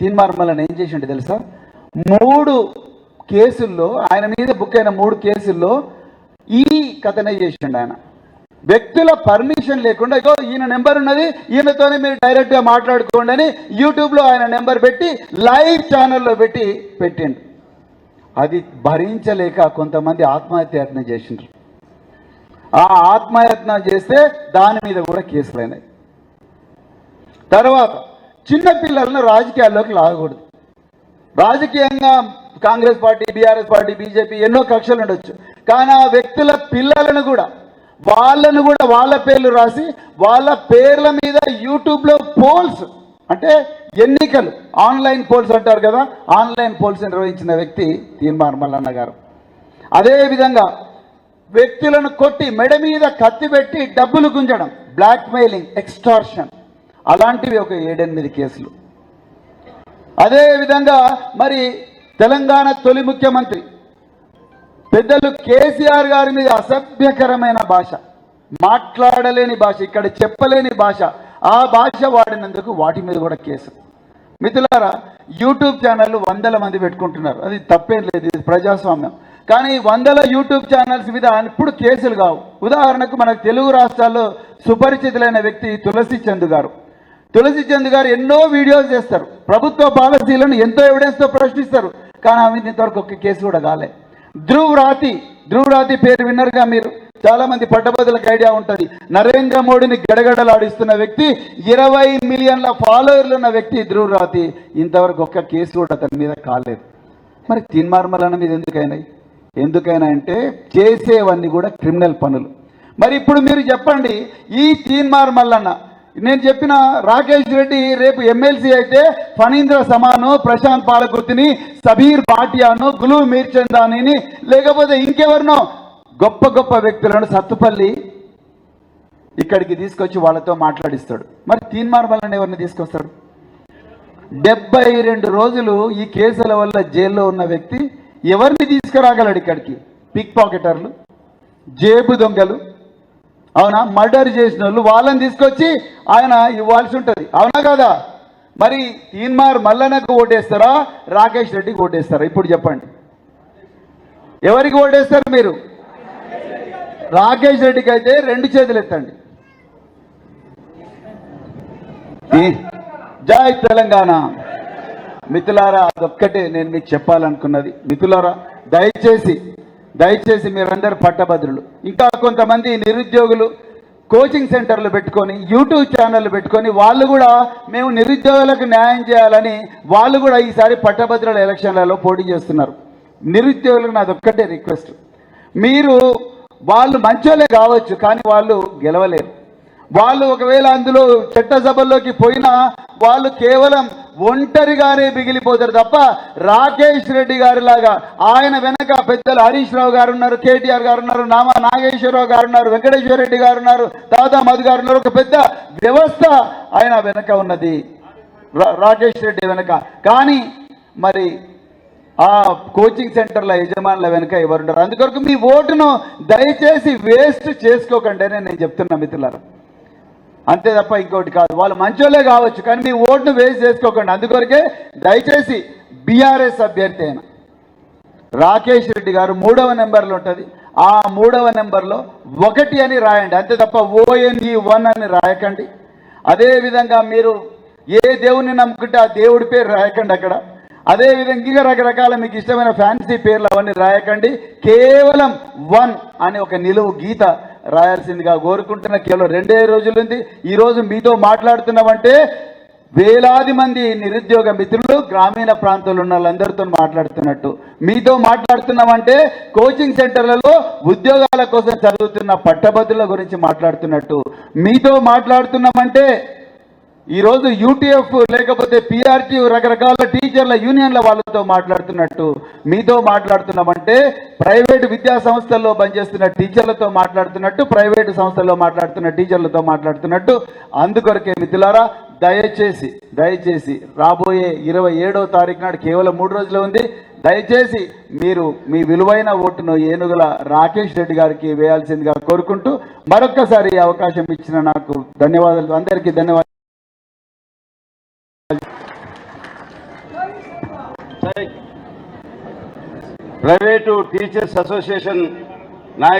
తీన్మార్మల్ని ఏం చేసిండు తెలుసా? మూడు కేసుల్లో ఆయన మీద బుక్ అయిన మూడు కేసుల్లో ఈ కథనే చేసిండు ఆయన. వ్యక్తుల పర్మిషన్ లేకుండా ఇగో ఈయన నెంబర్ ఉన్నది ఈయనతోనే మీరు డైరెక్ట్గా మాట్లాడుకోండి అని యూట్యూబ్లో ఆయన నెంబర్ పెట్టి లైవ్ ఛానల్లో పెట్టి పెట్టిండు. అది భరించలేక కొంతమంది ఆత్మహత్యాయత్నం చేసిండ్రు. ఆ ఆత్మయత్నం చేస్తే దాని మీద కూడా కేసులైనాయి తర్వాత చిన్న పిల్లలను రాజకీయాల్లోకి లాగకూడదు. రాజకీయంగా Congress party BRS party BJP ఎన్నో కక్షలు ఉండొచ్చు. కానీ ఆ వ్యక్తుల పిల్లలను కూడా వాళ్ళను కూడా వాళ్ళ పేర్లు రాసి వాళ్ళ పేర్ల మీద యూట్యూబ్లో పోల్స్ అంటే ఎన్నికలు ఆన్లైన్ పోల్స్ అంటారు కదా ఆన్లైన్ పోల్స్ నిర్వహించిన వ్యక్తి తీన్మార్ మల్లన్న గారు. అదేవిధంగా వ్యక్తులను కొట్టి మెడ మీద కత్తి పెట్టి డబ్బులు గుంజడం బ్లాక్మెయిలింగ్ ఎక్స్టార్షన్ అలాంటివి ఒక ఏడెనిమిది కేసులు. అదే విధంగా మరి తెలంగాణ తొలి ముఖ్యమంత్రి పెద్దలు కేసీఆర్ గారి మీద అసభ్యకరమైన భాష మాట్లాడలేని భాష ఇక్కడ చెప్పలేని భాష ఆ భాష వాడినందుకు వాటి మీద కూడా కేసు. మిత్రులారా యూట్యూబ్ ఛానళ్ళు వందల మంది పెట్టుకుంటున్నారు. అది తప్పేం లేదు ఇది ప్రజాస్వామ్యం. కానీ వందల యూట్యూబ్ ఛానల్స్ మీద ఇప్పుడు కేసులు కావు. ఉదాహరణకు మనకు తెలుగు రాష్ట్రాల్లో సుపరిచితులైన వ్యక్తి తులసి చంద్ గారు. తులసి చంద్ గారు ఎన్నో వీడియోస్ చేస్తారు. ప్రభుత్వ పాలసీలను ఎంతో ఎవిడెన్స్తో ప్రశ్నిస్తారు. కానీ ఆమె ఇంతవరకు ఒక్క కేసు కూడా కాలే. ధ్రువ్ రాతి ధ్రువ్ రాతి పేరు విన్నరుగా మీరు. చాలా మంది పట్టభద్రులకు ఐడియా ఉంటుంది. నరేంద్ర మోడీని గడగడలాడిస్తున్న వ్యక్తి ఇరవై మిలియన్ల ఫాలోవర్లు ఉన్న వ్యక్తి ధ్రువ్ రాతి. ఇంతవరకు ఒక్క కేసు కూడా అతని మీద కాలేదు. మరి తిన్మార్మలన మీద ఎందుకైనాయి? ఎందుకైనా అంటే చేసేవన్నీ కూడా క్రిమినల్ పనులు. మరి ఇప్పుడు మీరు చెప్పండి ఈ తీన్మార్ మల్లన్న నేను చెప్పిన రాకేష్ రెడ్డి రేపు ఎమ్మెల్సీ అయితే ఫణీంద్ర సమాను ప్రశాంత్ పాలకుర్తిని సబీర్ భాటియాను గులు మీర్చందానిని లేకపోతే ఇంకెవరినో గొప్ప గొప్ప వ్యక్తులను సత్తుపల్లి ఇక్కడికి తీసుకొచ్చి వాళ్ళతో మాట్లాడిస్తాడు. మరి తీన్మార్ ఎవరిని తీసుకొస్తాడు? డెబ్బై రెండు రోజులు ఈ కేసుల వల్ల జైల్లో ఉన్న వ్యక్తి ఎవరిని తీసుకురాగలడు ఇక్కడికి? పిక్ పాకెటర్లు జేబు దొంగలు అవునా? మర్డర్ చేసిన వాళ్ళు వాళ్ళని తీసుకొచ్చి ఆయన ఇవ్వాల్సి ఉంటుంది. అవునా కదా? మరి తీన్మార్ మల్లన్నకు ఓటేస్తారా? రాకేష్ రెడ్డికి ఓటేస్తారా? ఇప్పుడు చెప్పండి. ఎవరికి ఓటేస్తారు మీరు? రాకేష్ రెడ్డికి అయితే రెండు చేతులు ఎత్తండి. జై తెలంగాణ. మిథులారా అదొక్కటే నేను మీకు చెప్పాలనుకున్నది. మిథులారా దయచేసి దయచేసి మీరందరూ పట్టభద్రులు. ఇంకా కొంతమంది నిరుద్యోగులు కోచింగ్ సెంటర్లు పెట్టుకొని యూట్యూబ్ ఛానళ్ళు పెట్టుకొని వాళ్ళు కూడా మేము నిరుద్యోగులకు న్యాయం చేయాలని వాళ్ళు కూడా ఈసారి పట్టభద్రుల ఎలక్షన్లలో పోటీ చేస్తున్నారు. నిరుద్యోగులకు నాది ఒక్కటే రిక్వెస్ట్ మీరు వాళ్ళు మంచోలే కావచ్చు కానీ వాళ్ళు గెలవలేరు. వాళ్ళు ఒకవేళ అందులో చట్టసభల్లోకి పోయినా వాళ్ళు కేవలం ఒంటరిగానే మిగిలిపోతారు తప్ప రాకేష్ రెడ్డి గారి లాగా ఆయన వెనక పెద్దలు హరీష్ రావు గారు ఉన్నారు కేటీఆర్ గారు ఉన్నారు నామా నాగేశ్వరరావు గారు ఉన్నారు వెంకటేశ్వర రెడ్డి గారు ఉన్నారు దాదా మధు గారు ఉన్నారు ఒక పెద్ద వ్యవస్థ ఆయన వెనక ఉన్నది. రా- రాకేష్ రెడ్డి వెనక. కానీ మరి ఆ కోచింగ్ సెంటర్ల యజమానుల వెనుక ఎవరుంటారు అందుకొరకు మీ ఓటును దయచేసి వేస్ట్ చేసుకోకండి అని నేను చెప్తున్నా మిత్రులారా. అంతే తప్ప ఇంకోటి కాదు. వాళ్ళు మంచోళ్ళే కావచ్చు కానీ మీ ఓటును వేస్ట్ చేసుకోకండి. అందుకొరకే దయచేసి బీఆర్ఎస్ అభ్యర్థి అయిన రాకేష్ రెడ్డి గారు మూడవ నెంబర్లో ఉంటుంది. ఆ మూడవ నెంబర్లో ఒకటి అని రాయండి. అంతే తప్ప ఓఎన్ఈ వన్ అని రాయకండి. అదేవిధంగా మీరు ఏ దేవుని నమ్ముకుంటే ఆ దేవుడి పేరు రాయకండి అక్కడ. అదేవిధంగా ఇంకా రకరకాల మీకు ఇష్టమైన ఫ్యాన్సీ పేర్లు అవన్నీ రాయకండి. కేవలం వన్ అని ఒక నిలువు గీత రాయాల్సిందిగా కోరుకుంటున్న కేవలం రెండే రోజులుంది ఈరోజు మీతో మాట్లాడుతున్నామంటే వేలాది మంది నిరుద్యోగ మిత్రులు గ్రామీణ ప్రాంతాల్లో ఉన్న వాళ్ళందరితో మాట్లాడుతున్నట్టు. మీతో మాట్లాడుతున్నామంటే కోచింగ్ సెంటర్లలో ఉద్యోగాల కోసం చదువుతున్న పట్టభద్రుల గురించి మాట్లాడుతున్నట్టు. మీతో మాట్లాడుతున్నామంటే ఈరోజు యూటీఎఫ్ లేకపోతే పిఆర్టీ రకరకాల టీచర్ల యూనియన్ల వాళ్ళతో మాట్లాడుతున్నట్టు మీతో మాట్లాడుతున్నామంటే ప్రైవేటు విద్యా సంస్థల్లో పనిచేస్తున్న టీచర్లతో మాట్లాడుతున్నట్టు ప్రైవేటు సంస్థల్లో మాట్లాడుతున్న టీచర్లతో మాట్లాడుతున్నట్టు. అందుకొరకే మిత్రులారా దయచేసి దయచేసి రాబోయే ఇరవై ఏడో తారీఖు నాడు కేవలం మూడు రోజులు ఉంది. దయచేసి మీరు మీ విలువైన ఓటును ఏనుగుల రాకేష్ రెడ్డి గారికి వేయాల్సిందిగా కోరుకుంటూ మరొక్కసారి అవకాశం ఇచ్చిన నాకు ధన్యవాదాలు. అందరికీ ధన్యవాదాలు. ప్రైవేటు టీచర్స్ అసోసియేషన్ నాయకు